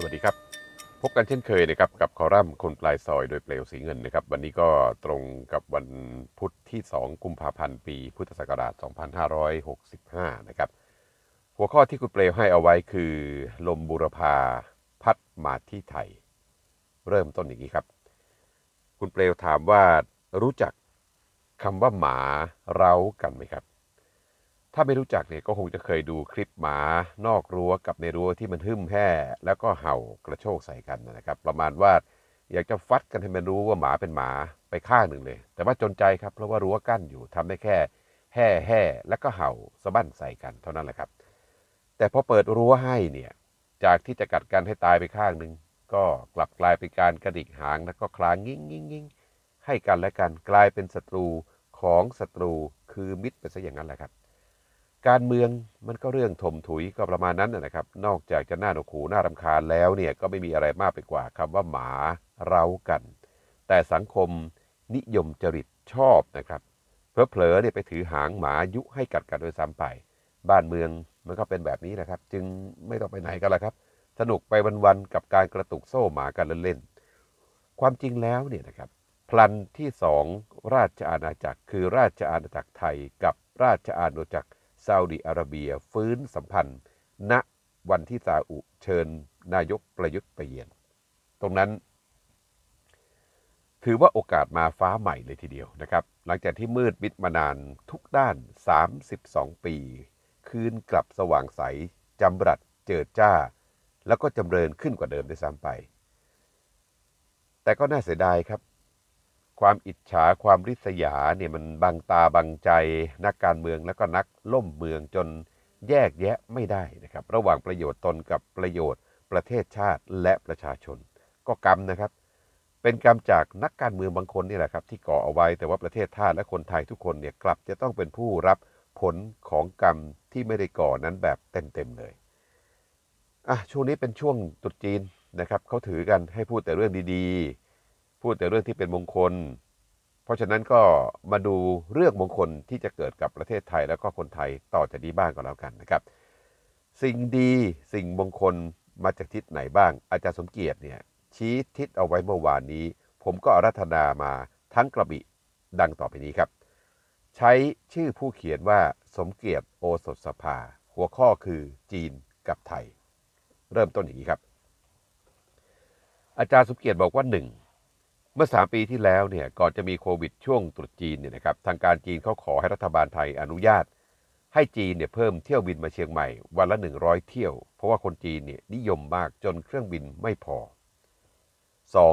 สวัสดีครับ พบกันเช่นเคยนะครับกับคอลัมน์คนปลายซอยโดยเปลวสีเงินนะครับ วันนี้ก็ตรงกับวันพุธที่ 2 กุมภาพันธ์ปี พุทธศักราช 2565 นะครับ หัวข้อที่คุณเปลวให้เอาไว้คือ ลมบูรพาพัดมาที่ไทย เริ่มต้นอย่างนี้ครับ คุณเปลวถามว่ารู้จักคำว่าหมาเร้ากันไหมครับ ถ้าไม่รู้จักเนี่ยก็คงจะเคยดูคลิปหมานอกรั้วกับในรั้วที่มันหึ่มแห่แล้วก็เห่ากระโชกใส่กันนะครับ ประมาณว่าอยากจะฟัดกันให้มันรู้ว่าหมาเป็นหมาไปข้างหนึ่งเลย แต่ว่าจนใจครับเพราะว่ารั้วกั้นอยู่ทำได้แค่แห่แห่แล้วก็เห่าสะบั้นใส่กันเท่านั้นแหละครับ แต่พอเปิดรั้วให้เนี่ยจากที่จะกัดกันให้ตายไปข้างหนึ่งก็กลับกลายเป็นการกระดิกหางแล้วก็คลางงิ้งงิ้งงิ้งให้กันและกันกลายเป็นศัตรูของศัตรูคือมิตรไปซะอย่างนั้นแหละครับ การเมืองมันก็เรื่องถมถุยก็ประมาณนั้นนะครับ นอกจากจะน่าหนวกหูน่ารำคาญแล้วเนี่ยก็ไม่มีอะไรมากไปกว่าคำว่าหมาเร้ากัน แต่สังคมนิยมจริตชอบนะครับเผลอๆเนี่ยไปถือหางหมายุให้กัดกันโดยซ้ำไป บ้านเมืองมันก็เป็นแบบนี้นะครับ จึงไม่ต้องไปไหนกันละครับ สนุกไปวันๆกับการกระตุกโซ่หมากันเล่นๆความจริงแล้วเนี่ยนะครับพลันที่สองราชอาณาจักร คือราชอาณาจักรไทยกับราชอาณาจักร ซาอุดิอาระเบีย ฟื้นสัมพันธ์ ณวันที่ซาอุเชิญนายกประยุทธ์ไปเยือนตรงนั้น ถือว่าโอกาสมาฟ้าใหม่เลยทีเดียวนะครับ หลังจากที่มืดมิดมานานทุกด้าน 32 ปี คืนกลับสว่างใสจำรัดเจิดจ้า แล้วก็จำเริญขึ้นกว่าเดิมด้วยซ้ำไป แต่ก็น่าเสียดายครับ ความอิจฉาความริษยาเนี่ยมันบังตาบังใจ นักการเมืองแล้วก็นักล่มเมืองจนแยกแยะไม่ได้นะครับ ระหว่างประโยชน์ตนกับประโยชน์ ประเทศชาติและประชาชน ก็กรรมนะครับ เป็นกรรมจากนักการเมืองบางคนนี่แหละครับ ที่ก่อเอาไว้แต่ว่าประเทศชาติและคนไทยทุกคนเนี่ยกลับจะต้องเป็นผู้รับผลของกรรมที่ไม่ได้ก่อนั้นแบบเต็มๆเลยอะช่วงนี้เป็นช่วงตรุษจีนนะครับเขาถือกันให้พูดแต่เรื่องดีๆ พูดแต่เรื่องที่เป็นมงคล เพราะฉะนั้นก็มาดูเรื่องมงคลที่จะเกิดกับประเทศไทยแล้วก็คนไทยต่อจากนี้บ้างก็แล้วกันนะครับ สิ่งดีสิ่งมงคลมาจากทิศไหนบ้าง อาจารย์สมเกียรติเนี่ยชี้ทิศเอาไว้เมื่อวานนี้ ผมก็อารัธนามาทั้งกระบิดังต่อไปนี้ครับ ใช้ชื่อผู้เขียนว่าสมเกียรติโอสถสภา หัวข้อคือจีนกับไทย เริ่มต้นอย่างนี้ครับ อาจารย์สมเกียรติบอกว่าหนึ่ง เมื่อ 3 ปีที่แล้วเนี่ยก่อนจะมีโควิดช่วงตรุษจีนเนี่ยนะครับทางการจีนเขาขอให้รัฐบาลไทยอนุญาต ให้จีนเนี่ยเพิ่มเที่ยวบินมาเชียงใหม่ วันละ 100 เที่ยว เพราะว่าคนจีนเนี่ยนิยมมากจนเครื่องบินไม่พอ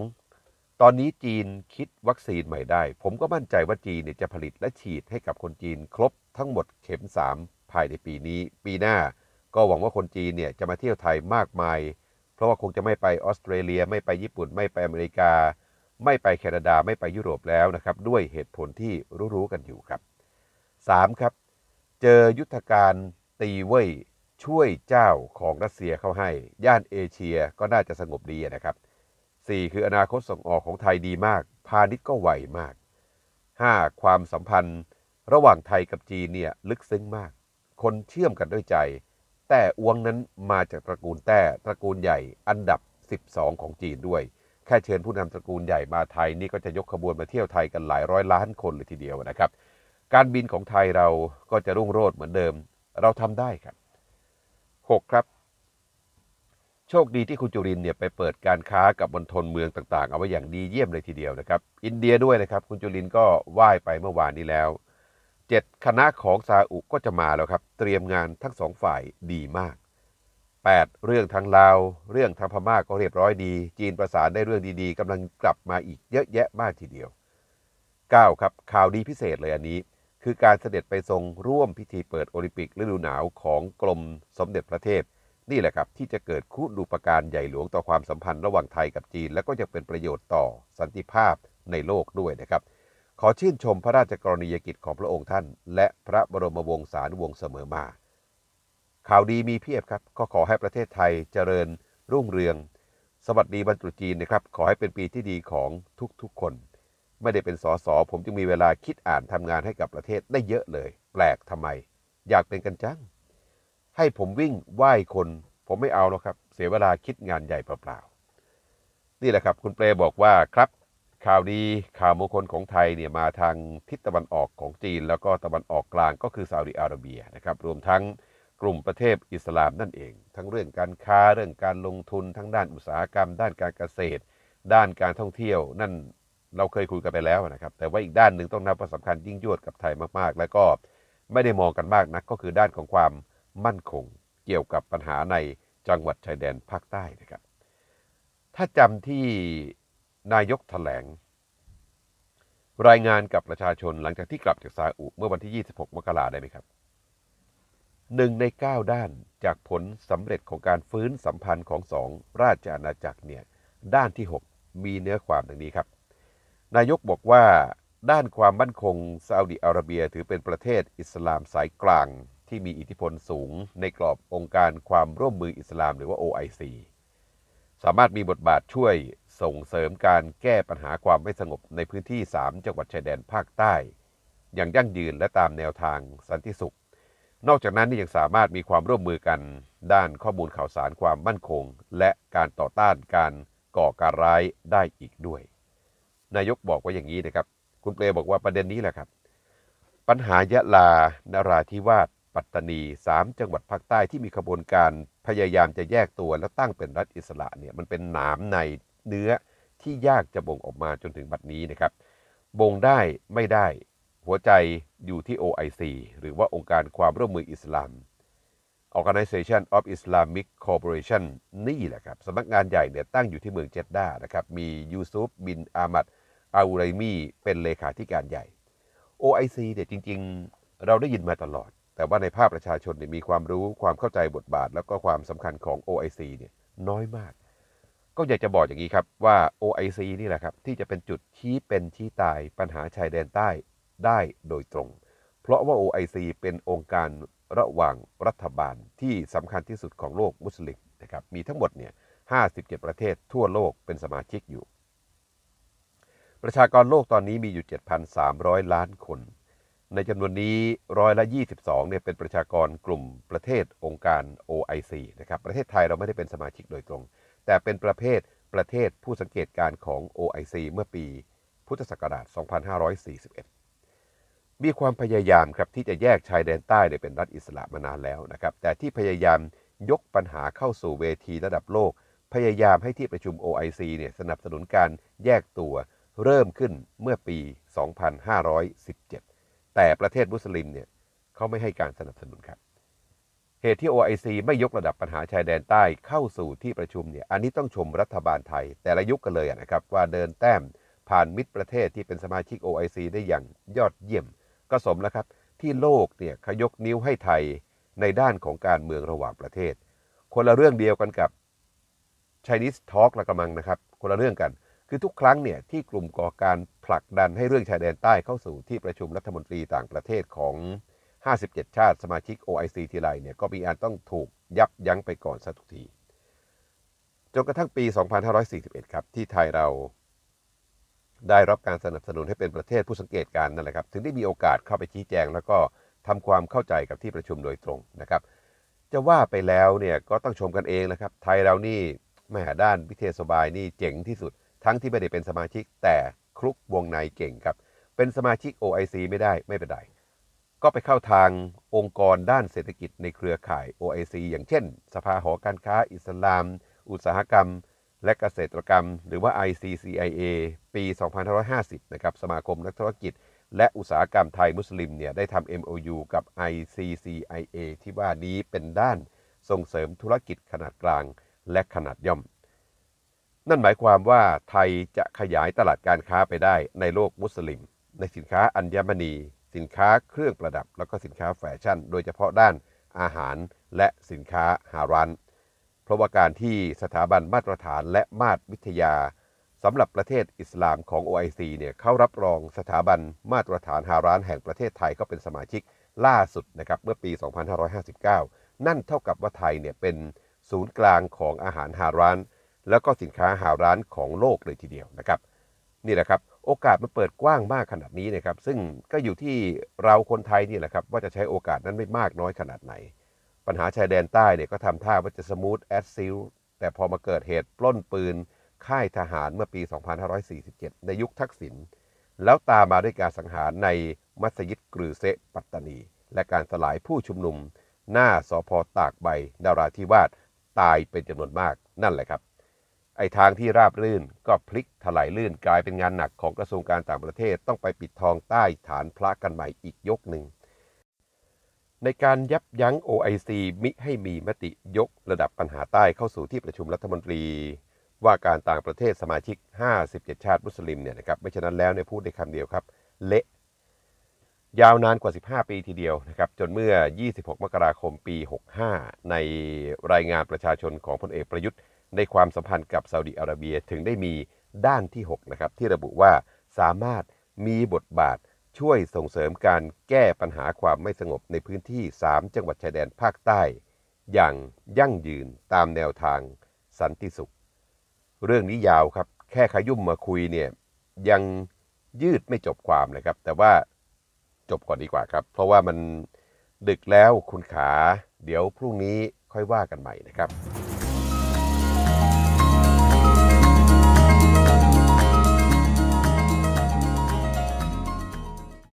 2. ตอนนี้จีนคิดวัคซีนใหม่ได้ ผมก็มั่นใจว่าจีนเนี่ยจะผลิตและฉีดให้กับคนจีนครบทั้งหมดเข็ม 3 ภายในปีนี้ ปีหน้า ก็หวังว่าคนจีนเนี่ยจะมาเที่ยวไทยมากมาย เพราะว่าคงจะไม่ไปออสเตรเลียไม่ไปญี่ปุ่นไม่ไปอเมริกา ไม่ไปแคนาดาไม่ไปยุโรปแล้วนะครับ ด้วยเหตุผลที่รู้ๆกันอยู่ครับ 3. ครับ เจอยุทธการตีเว่ยช่วยเจ้าของรัสเซียเข้าให้ ย่านเอเชียก็น่าจะสงบดีนะครับ 4. คืออนาคตส่งออกของไทยดีมาก พาณิชย์ก็ไวมาก 5. ความสัมพันธ์ระหว่างไทยกับจีนเนี่ยลึกซึ้งมาก คนเชื่อมกันด้วยใจ แต่อวงนั้นมาจากตระกูลแต้ตระกูลใหญ่อันดับ 12 ของจีนด้วย แค่เชิญผู้นำตระกูลใหญ่มาไทยนี่ก็จะยกขบวนมาเที่ยวไทยกันหลายร้อยล้านคนเลยทีเดียวนะครับ การบินของไทยเราก็จะรุ่งโรจน์เหมือนเดิม เราทำได้ครับ 6 ครับ โชคดีที่คุณจุรินเนี่ยไปเปิดการค้ากับบนทนเมืองต่างๆ เอาไว้อย่างดีเยี่ยมเลยทีเดียวนะครับ อินเดียด้วยนะครับคุณจุรินก็ไหว้ไปเมื่อวานนี้แล้ว7คณะของซาอุก็จะมาแล้วครับ เตรียมงานทั้งสองฝ่ายดีมาก 8. เรื่องทางลาว เรื่องทางพม่าก็เรียบร้อยดี จีนประสานได้เรื่องดีๆกำลังกลับมาอีกเยอะแยะมากทีเดียว 9. ครับข่าวดีพิเศษเลยอันนี้ คือการเสด็จไปทรงร่วมพิธีเปิดโอลิมปิกฤดูหนาวของกรมสมเด็จพระเทพนี่แหละครับที่จะเกิดคู่ดูปการใหญ่หลวงต่อความสัมพันธ์ระหว่างไทยกับจีน และก็จะเป็นประโยชน์ต่อสันติภาพในโลกด้วยนะครับ ขอชื่นชมพระราชกรณียกิจของพระองค์ท่าน และพระบรมวงศานุวงศ์เสมอมา ข่าวดีมีเพียบครับก็ขอให้ประเทศไทยเจริญรุ่งเรือง สวัสดีบรรจุจีนนะครับ ขอให้เป็นปีที่ดีของทุกๆคน ไม่ได้เป็นสอสอผมจึงมีเวลาคิดอ่านทำงานให้กับประเทศได้เยอะเลย แปลกทำไม อยากเป็นกันจัง ให้ผมวิ่งไหว้คน ผมไม่เอาหรอกครับ เสียเวลาคิดงานใหญ่เปล่าๆนี่แหละครับ คุณเปรบอกว่าครับ ข่าวดีข่าวมงคลของไทยเนี่ยมาทางทิศตะวันออกของจีน แล้วก็ตะวันออกกลางก็คือซาอุดิอาระเบียนะครับรวมทั้ง กลุ่มประเทศอิสลามนั่นเอง ทั้งเรื่องการค้าเรื่องการลงทุนทั้งด้านอุตสาหกรรม ด้านการเกษตร ด้านการท่องเที่ยวนั่นเราเคยคุยกันไปแล้วนะครับ แต่ว่าอีกด้านหนึ่งต้องนับว่าสำคัญยิ่งยวดกับไทยมากๆ แล้วก็ไม่ได้มองกันมากนักก็คือด้านของความมั่นคง เกี่ยวกับปัญหาในจังหวัดชายแดนภาคใต้นะครับ ถ้าจำที่นายกถแถลง รายงานกับประชาชนหลังจากที่กลับจากซาอุเมื่อวันที่ 26 มกราได้ไหมครับ หนึ่งใน 9 ด้านจากผลสำเร็จของการฟื้นสัมพันธ์ของสองราชอาณาจักรเนี่ยด้านที่ 6 มีเนื้อความดังนี้ครับ นายกบอกว่า ด้านความมั่นคงซาอุดิอาระเบียถือเป็นประเทศอิสลามสายกลาง ที่มีอิทธิพลสูง ในกรอบองค์การความร่วมมืออิสลามหรือว่า OIC สามารถมีบทบาทช่วยส่งเสริมการแก้ปัญหาความไม่สงบในพื้นที่ 3 จังหวัดชายแดนภาคใต้ อย่างยั่งยืนและตามแนวทางสันติสุข นอกจากนั้นนี่ยังสามารถมีความร่วมมือกันด้านข้อมูลข่าวสารความมั่นคง และการต่อต้านการก่อการร้ายได้อีกด้วย นายกบอกว่าอย่างนี้นะครับ คุณเปรบอกว่าประเด็นนี้แหละครับ ปัญหายะลานราธิวาสปัตตานีสามจังหวัดภาคใต้ที่มีขบวนการพยายามจะแยกตัวแล้วตั้งเป็นรัฐอิสระเนี่ยมันเป็นหนามในเนื้อที่ยากจะบ่งออกมาจนถึงบัดนี้นะครับ บ่งได้ไม่ได้ หัวใจอยู่ที่ OIC หรือว่าองค์การความร่วมมืออิสลาม Organization of Islamic Cooperation นี่แหละครับสำนักงานใหญ่เนี่ยตั้งอยู่ที่เมืองเจดดานะครับ มียูซุฟบินอามัดอาอูไรมีเป็นเลขาธิการใหญ่ OIC เนี่ยจริง ๆ เราได้ยินมาตลอด แต่ว่าในภาพประชาชนเนี่ยมีความรู้ความเข้าใจบทบาท แล้วก็ความสำคัญของ OIC เนี่ยน้อยมาก ก็อยากจะบอกอย่างนี้ครับว่า OIC นี่แหละครับที่จะเป็นจุดชี้เป็นชี้ตายปัญหาชายแดนใต้ ได้โดยตรง เพราะว่า OIC เป็นองค์การระหว่างรัฐบาลที่สำคัญที่สุดของโลกมุสลิมนะครับมีทั้งหมดเนี่ย57 ประเทศทั่วโลกเป็นสมาชิกอยู่ ประชากรโลกตอนนี้มีอยู่ 7,300 ล้านคน ในจำนวนนี้ร้อยละ 22เนี่ยเป็นประชากรกลุ่มประเทศองค์การ OIC นะครับประเทศไทยเราไม่ได้เป็นสมาชิกโดยตรง แต่เป็นประเภทประเทศผู้สังเกตการของ OIC เมื่อปีพุทธศักราช 2541 มีความพยายามครับที่จะแยกชายแดนใต้เนี่ยเป็นรัฐอิสระมานานแล้วนะครับ แต่ที่พยายามยกปัญหาเข้าสู่เวทีระดับโลก พยายามให้ที่ประชุม OIC เนี่ยสนับสนุนการแยกตัวเริ่มขึ้นเมื่อปี 2517 แต่ประเทศมุสลิมเนี่ยเขาไม่ให้การสนับสนุนครับ เหตุที่ OIC ไม่ยกระดับปัญหาชายแดนใต้เข้าสู่ที่ประชุมเนี่ย อันนี้ต้องชมรัฐบาลไทย แต่ละยุคกันเลยนะครับว่าเดินแต้มผ่านมิตรประเทศที่เป็นสมาชิก OIC ได้อย่างยอดเยี่ยม ก็สมแล้วครับ ที่โลกเนี่ยขยกนิ้วให้ไทยในด้านของการเมืองระหว่างประเทศ คนละเรื่องเดียวกันกับ Chinese Talk ละกำลังนะครับ คนละเรื่องกัน คือทุกครั้งเนี่ยที่กลุ่มก่อการผลักดันให้เรื่องชายแดนใต้เข้าสู่ที่ประชุมรัฐมนตรีต่างประเทศของ 57 ชาติสมาชิก OIC ทีไรเนี่ยก็มีอันต้องถูกยับยั้งไปก่อนสักทุกทีจนกระทั่งปี 2541 ครับ ที่ไทยเรา ได้รับการสนับสนุนให้เป็นประเทศผู้สังเกตการนั่นแหละครับ ถึงได้มีโอกาสเข้าไปชี้แจง แล้วก็ทำความเข้าใจกับที่ประชุมโดยตรงนะครับ จะว่าไปแล้วเนี่ยก็ต้องชมกันเองนะครับ ไทยเรานี่แม่ด้านวิเทศบายนี่เจ๋งที่สุด ทั้งที่ไม่ได้เป็นสมาชิกแต่คลุกวงในเก่งครับ เป็นสมาชิก OIC ไม่ได้ไม่เป็นไรก็ไปเข้าทางองค์กรด้านเศรษฐกิจในเครือข่าย OIC อย่างเช่น สภาหอการค้าอิสลาม อุตสาหกรรม และเกษตรกรรม หรือว่า ICCIA ปี 2550 นะครับ สมาคมนักธุรกิจ และอุตสาหกรรมไทยมุสลิมเนี่ยได้ทำ MOU กับ ICCIA ที่ว่านี้เป็นด้านส่งเสริมธุรกิจขนาดกลางและขนาดย่อม นั่นหมายความว่าไทยจะขยายตลาดการค้าไปได้ในโลกมุสลิม ในสินค้าอัญมณี สินค้าเครื่องประดับ แล้วก็สินค้าแฟชั่น โดยเฉพาะด้านอาหารและสินค้าฮารัน ราะว่าการที่สถาบันมาตรฐานและมาตรวิทยาสำหรับประเทศอิสลามของ OIC เนี่ยเขารับรองสถาบันมาตรฐานฮารานแห่งประเทศไทยก็เป็นสมาชิกล่าสุดนะครับเมื่อปี 2559 นั่นเท่ากับว่าไทยเนี่ยเป็นศูนย์กลางของอาหารฮาร้านแล้วก็สินค้าฮาร้านของโลกเลยทีเดียวนะครับ นี่แหละครับโอกาสมันเปิดกว้างมากขนาดนี้นะครับ ซึ่งก็อยู่ที่เราคนไทยนี่แหละครับว่าจะใช้โอกาสนั้นไม่มากน้อยขนาดไหน ปัญหาชายแดนใต้เนี่ยก็ทำท่าว่าจะสมูทแอดซิลแต่พอมาเกิดเหตุปล้นปืนค่ายทหารเมื่อปี 2547 ในยุคทักษิณแล้วตามมาด้วยการสังหารในมัสยิดกรือเซปัตตานี และการสลายผู้ชุมนุม หน้าสพอตากใบนราธิวาสตายเป็นจำนวนมากนั่นแหละครับ ไอ้ทางที่ราบรื่นก็พลิกถลายลื่นกลายเป็นงานหนักของกระทรวงการต่างประเทศต้องไปปิดทองใต้ฐานพระกันใหม่อีกยกหนึ่ง ในการยับยั้ง OIC มิให้มีมติยกระดับปัญหาใต้เข้าสู่ที่ประชุมรัฐมนตรี ว่าการต่างประเทศสมาชิก 57 ชาติมุสลิมเนี่ยนะครับไม่ฉะนั้นแล้วเนี่ยพูดได้คำเดียวครับ เละยาวนานกว่า 15 ปีทีเดียวนะครับจนเมื่อ 26 มกราคมปี 65 ในรายงานประชาชนของพลเอกประยุทธ์ ในความสัมพันธ์กับซาอุดิอาระเบียถึงได้มีด้านที่ 6 นะครับ ที่ระบุว่าสามารถมีบทบาท ช่วยส่งเสริมการแก้ปัญหาความไม่สงบในพื้นที่ 3 จังหวัดชายแดนภาคใต้ อย่างยั่งยืนตามแนวทางสันติสุข เรื่องนี้ยาวครับ แค่ขยุ่มมาคุยเนี่ยยังยืดไม่จบความเลยครับ แต่ว่าจบก่อนดีกว่าครับ เพราะว่ามันดึกแล้วคุณขา เดี๋ยวพรุ่งนี้ค่อยว่ากันใหม่นะครับ